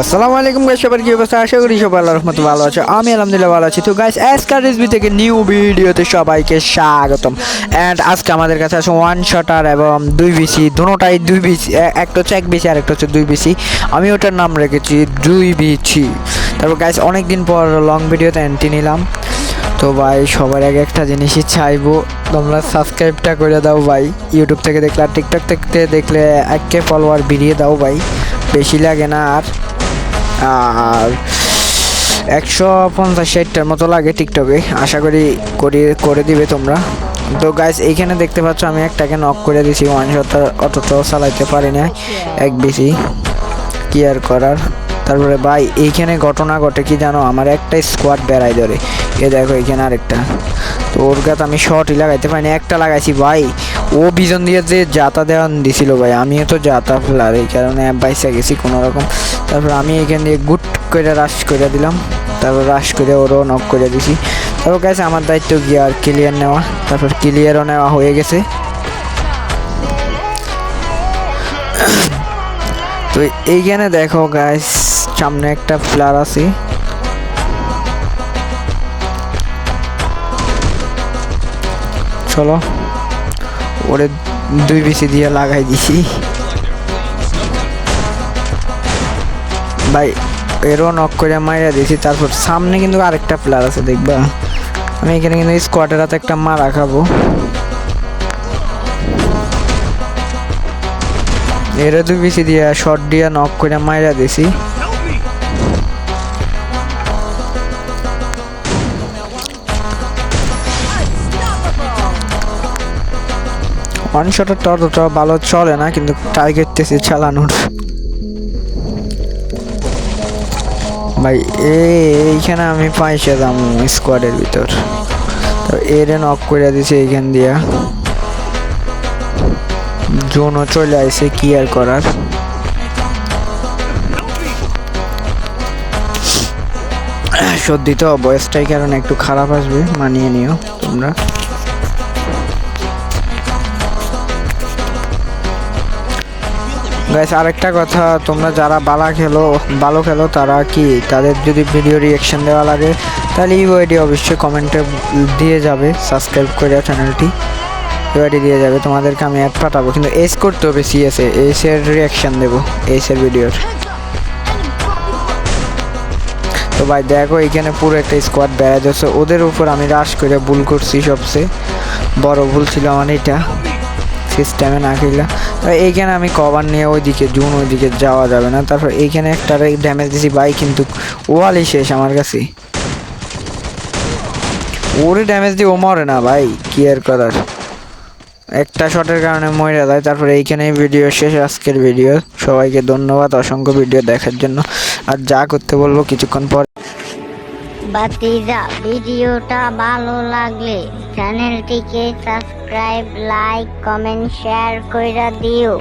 আসসালামু আলাইকুম গাইস সবার কি অবস্থা? আশা করি সবাই আল্লাহর রহমতে ভালো আছে। আমি আলহামদুলিল্লাহ ভালো আছি। তো গাইস এসকার রিসবিতে থেকে নিউ ভিডিওতে সবাইকে স্বাগতম। এন্ড আজকে আমাদের কাছে আছে ওয়ান শটার এবং দুই বিসি দুটোটাই দুই বিসি একটা হচ্ছে এক বিসি আর একটা হচ্ছে দুই বিসি আমি ওটার নাম রেখেছি দুই বিসি তারপর গাইস অনেক দিন পর লং ভিডিওতে এন্ট্রি নিলাম। তো ভাই, সবার আগে একটা জিনিসই চাইব। তোমরা সাবস্ক্রাইবটা করে দাও ভাই। ইউটিউব থেকে দেখলে আর টিকটক থেকে দেখলে একে ফলোয়ার বেরিয়ে দাও ভাই। বেশি লাগে না আর। আর একশো পঞ্চাশ ষাটটার মতো লাগে টিকটকে। আশা করি করি, করে দিবে তোমরা। তো গাইস এইখানে দেখতে পাচ্ছ আমি একটাকে নক করে দিছি। ওয়ান শটটা অতটাও চালাইতে পারি না এক বেশি। কি আর করার। তারপরে ভাই, এইখানে ঘটনা ঘটে কি জানো? আমার একটা স্কোয়াড বেড়াই ধরে। এ দেখো, এইখানে আরেকটা। তো ওর গাত আমি শর্টই লাগাইতে পারিনি একটা লাগাইছি, ভাই। ও বিজন দিয়ে যে যাতা দেওয়ান দিছিল ভাই, আমিও তো যাতা ফেলার, এই কারণে বাইসা গেছি কোনো রকম তারপর আমি এখান দিয়ে গুট করে রাশ করে দিলাম, তারপর রাশ করে ওরও নক করে দিছি। তারপর গেছে আমার দায়িত্ব গিয়ে আর ক্লিয়ার নেওয়া? তারপর ক্লিয়ারও নেওয়া হয়ে গেছে। তো এইখানে দেখো গাইস সামনে একটা প্লেয়ার আছে। চলো। ওরে দুই বিসি দিয়ে লাগাই দিছি। ভাই এরও নক করে মাইরা দিছি, তারপর সামনে কিন্তু আরেকটা প্লেয়ার আছে, দেখবা। আমি এখানে কিন্তু স্কোয়াডের হাতে একটা মারা খাব। এরা দুই বিসি দিয়া শর্ট দিয়া নক করে মাইরা দিছি। ওয়ান শটের ততটা ভালো চলে না, কিন্তু ট্রাই করতেছি চালানোর। ভাই, এইখানে আমি পাইছে দাম স্কোয়াডের ভিতর। তো এরে নক করে দিছে এইখান দিয়া। জোনও চলে আসে কি আর করার। সর্দি তো বয়সটাই কারণে একটু খারাপ আসবে, মানিয়ে নিও তোমরা। গাইস আরেকটা কথা, তোমরা যারা বালা খেলো ভালো খেলো, তারা কি তাদের যদি ভিডিও রিয়াকশন দেওয়া লাগে, তাহলে এই ওয়াইডি অবশ্যই কমেন্টে দিয়ে যাবে সাবস্ক্রাইব করে চ্যানেলটি ওয়াইডি দিয়ে যাবে, তোমাদেরকে আমি অ্যাড পাঠাবো, কিন্তু এস করতে হবে সিএসে এসের রিয়াকশন দেবো এসের ভিডিওর তো ভাই, দেখো, এখানে পুরো একটা স্কোয়াড বেড়া যাচ্ছে, ওদের উপর আমি রাশ করে ভুল করছি সবচেয়ে। বড় ভুল ছিল আমার এটা। সিস্টেমে না খেলা তো এইখানে আমি কভার নিয়ে ওইদিকে, জুন ওইদিকে যাওয়া যাবে না। তারপর এইখানে একটা ড্যামেজ দিছি, ভাই কিন্তু ওয়ালই শেষ আমার কাছে। ওরে ড্যামেজ দিয়ে ও মরে না ভাই, কি আর করার। একটা শটের কারণে মরে যায়। তারপরে এইখানেই ভিডিও শেষ, আজকের ভিডিও সবাইকে ধন্যবাদ, অসংখ্য ভিডিও দেখার জন্য। আর যা করতে বলব কিছুক্ষণ পর বাতিজা ভিডিওটা ভালো লাগলে চ্যানেলটিকে সাবস্ক্রাইব লাইক কমেন্ট শেয়ার করে দিও।